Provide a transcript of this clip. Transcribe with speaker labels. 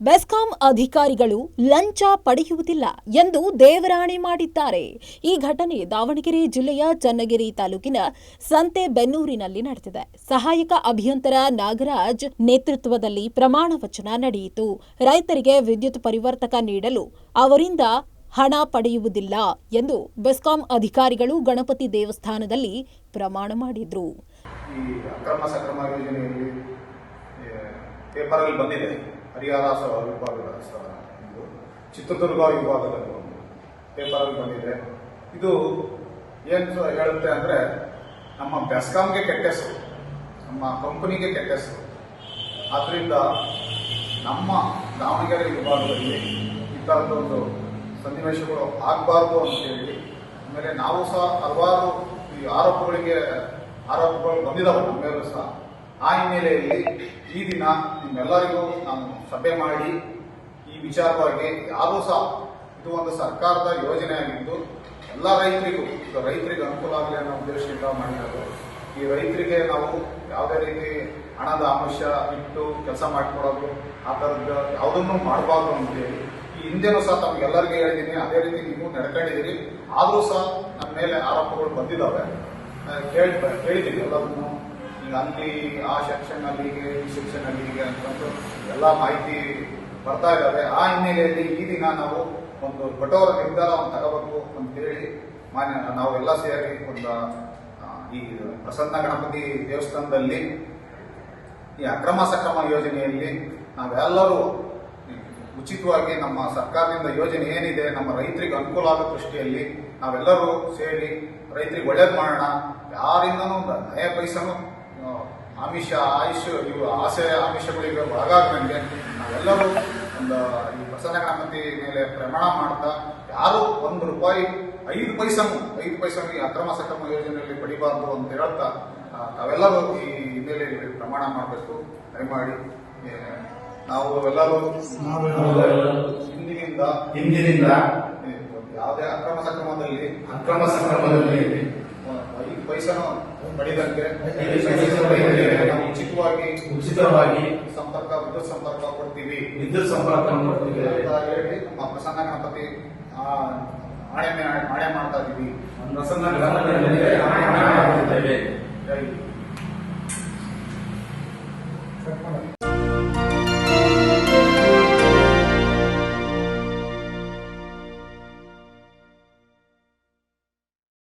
Speaker 1: ಬೆಸ್ಕಾಂ ಅಧಿಕಾರಿಗಳು ಲಂಚ ಪಡೆಯುವುದಿಲ್ಲ ಎಂದು ದೇವರಾಣಿ ಮಾಡಿದ್ದಾರೆ. ಈ ಘಟನೆ ದಾವಣಗೆರೆ ಜಿಲ್ಲೆಯ ಚನ್ನಗಿರಿ ತಾಲೂಕಿನ ಸಂತೆಬೆನ್ನೂರಿನಲ್ಲಿ ನಡೆದಿದೆ. ಸಹಾಯಕ ಅಭಿಯಂತರ ನಾಗರಾಜ್ ನೇತೃತ್ವದಲ್ಲಿ ಪ್ರಮಾಣ ವಚನ ನಡೆಯಿತು. ರೈತರಿಗೆ ವಿದ್ಯುತ್ ಪರಿವರ್ತಕ ನೀಡಲು ಅವರಿಂದ ಹಣ ಪಡೆಯುವುದಿಲ್ಲ ಎಂದು ಬೆಸ್ಕಾಂ ಅಧಿಕಾರಿಗಳು ಗಣಪತಿ ದೇವಸ್ಥಾನದಲ್ಲಿ ಪ್ರಮಾಣ ಮಾಡಿದ್ರು.
Speaker 2: ಹರಿಹರ ವಿಭಾಗದ ಸ್ಥಳ ಇದು. ಚಿತ್ರದುರ್ಗ ವಿಭಾಗದಲ್ಲಿ ಒಂದು ಪೇಪರಲ್ಲಿ ಬಂದಿದೆ. ಇದು ಏನು ಹೇಳುತ್ತೆ ಅಂದರೆ ನಮ್ಮ ಬೆಸ್ಕಾಮ್ಗೆ ಕೆಟ್ಟ ಹೆಸರು. ನಮ್ಮ ಕಂಪನಿಗೆ ಕೆಟ್ಟ ಹೆಸರು. ಆದ್ದರಿಂದ ನಮ್ಮ ದಾವಣಗೆರೆ ವಿಭಾಗದಲ್ಲಿ ಈ ಒಂದು ಸನ್ನಿವೇಶಗಳು ಆಗಬಾರ್ದು ಅಂತೇಳಿ ಆಮೇಲೆ ನಾವು ಸಹ ಹಲವಾರು ಈ ಆರೋಪಗಳಿಗೆ, ಆರೋಪಗಳು ಬಂದಿದ್ದಾವೆ ನಮ್ಮ ಮೇಲೂ ಸಹ. ಆ ಹಿನ್ನೆಲೆಯಲ್ಲಿ ಈ ದಿನ ನಿಮ್ಮೆಲ್ಲರಿಗೂ ನಾನು ಸಭೆ ಮಾಡಿ ಈ ವಿಚಾರವಾಗಿ ಯಾರೂ ಸಹ ಇದು ಒಂದು ಸರ್ಕಾರದ ಯೋಜನೆ ಆಗಿದ್ದು ಎಲ್ಲ ರೈತರಿಗೂ, ಈಗ ರೈತರಿಗೆ ಅನುಕೂಲ ಆಗಲಿ ಅನ್ನೋ ಉದ್ದೇಶದಿಂದ ಮಾಡಿರೋದು. ಈ ರೈತರಿಗೆ ನಾವು ಯಾವುದೇ ರೀತಿ ಹಣದ ಅಂಶ ಇಟ್ಟು ಕೆಲಸ ಮಾಡಿಕೊಡೋದು, ಆ ಥರದ್ದು ಯಾವುದನ್ನು ಮಾಡಬಾರ್ದು ಅಂತೇಳಿ ಈ ಹಿಂದೆನೂ ಸಹ ತಮಗೆಲ್ಲರಿಗೂ ಹೇಳಿದ್ದೀನಿ ಅದೇ ರೀತಿ ನೀವು ನಡ್ಕೊಂಡಿದ್ದೀರಿ. ಆದರೂ ಸಹ ನಮ್ಮ ಮೇಲೆ ಆರೋಪಗಳು ಬಂದಿದ್ದಾವೆ. ಕೇಳಿ ಕೇಳಿದ್ದೀವಿ ಎಲ್ಲದನ್ನು ಅಲ್ಲಿ ಆ ಸೆಕ್ಷನ್ ಅಲ್ಲಿಗೆ ಈ ಸೆಕ್ಷನ್ ಅಲ್ಲಿಗೆ ಅಂತಂದು ಎಲ್ಲ ಮಾಹಿತಿ ಬರ್ತಾ ಇದ್ದಾವೆ. ಆ ಹಿನ್ನೆಲೆಯಲ್ಲಿ ಈ ದಿನ ನಾವು ಒಂದು ಕಠೋರ ನಿರ್ಧಾರವನ್ನು ತಗೋಬೇಕು ಅಂತೇಳಿ ಮಾನ್ಯ ನಾವೆಲ್ಲ ಸೇರಿ ಒಂದು ಈ ಪ್ರಸನ್ನ ಗಣಪತಿ ದೇವಸ್ಥಾನದಲ್ಲಿ ಈ ಅಕ್ರಮ ಸಕ್ರಮ ಯೋಜನೆಯಲ್ಲಿ ನಾವೆಲ್ಲರೂ ಉಚಿತವಾಗಿ ನಮ್ಮ ಸರ್ಕಾರದಿಂದ ಯೋಜನೆ ಏನಿದೆ, ನಮ್ಮ ರೈತರಿಗೆ ಅನುಕೂಲ ಆಗೋ ದೃಷ್ಟಿಯಲ್ಲಿ ನಾವೆಲ್ಲರೂ ಸೇರಿ ರೈತರಿಗೆ ಒಳ್ಳೇದು ಮಾಡೋಣ. ಯಾರಿಂದನೂ ಒಂದು ನಯ ಪೈಸನು ಆಮಿಷ ಆಯುಷ್ ಇವು ಆಸೆ ಆಮಿಷಗಳಿಗೆ ಒಳಗಾಗದಂಗೆ ನಾವೆಲ್ಲರೂ ಒಂದು ಈ ಪ್ರಸನ್ನ ಗಣಪತಿ ಮೇಲೆ ಪ್ರಮಾಣ ಮಾಡ್ತಾ ಯಾರು ಒಂದು ರೂಪಾಯಿ ಐದು ಪೈಸನು ಐದು ಪೈಸನು ಈ ಅಕ್ರಮ ಸಕ್ರಮ ಯೋಜನೆಯಲ್ಲಿ ಪಡಿಬಾರ್ದು ಅಂತ ಹೇಳ್ತಾ ತಾವೆಲ್ಲರೂ ಈ ಮೇಲೆ ಪ್ರಮಾಣ ಮಾಡಬೇಕು. ದಯಮಾಡಿ ನಾವು ಎಲ್ಲರೂ ಹಿಂದಿನಿಂದ
Speaker 3: ಹಿಂದಿನಿಂದ
Speaker 2: ಯಾವುದೇ ಅಕ್ರಮ ಸಕ್ರಮದಲ್ಲಿ
Speaker 3: ಅಕ್ರಮ ಸಕ್ರಮದಲ್ಲಿ
Speaker 2: ಐದು ಪೈಸನು ಪಡಿದಂತೆ ಉಚಿತವಾಗಿ ಸಂಪರ್ಕ ವಿದ್ಯುತ್ ಸಂಪರ್ಕ ಕೊಡ್ತೀವಿ.
Speaker 3: ವಿದ್ಯುತ್ ಸಂಪರ್ಕ ಕೊಡ್ತೀವಿ.
Speaker 2: ಅಂತ ಹೇಳಿ ನಮ್ಮ ಪ್ರಸನ್ನ ಗಣಪತಿ ಆಣೆ ಆಣೆ ಮಾಡ್ತಾ ಇದೀವಿ
Speaker 3: ಪ್ರಸನ್ನ ಗಣಪತಿ ಆಣೆ ಮಾಡ್ತಿದ್ದೇವೆ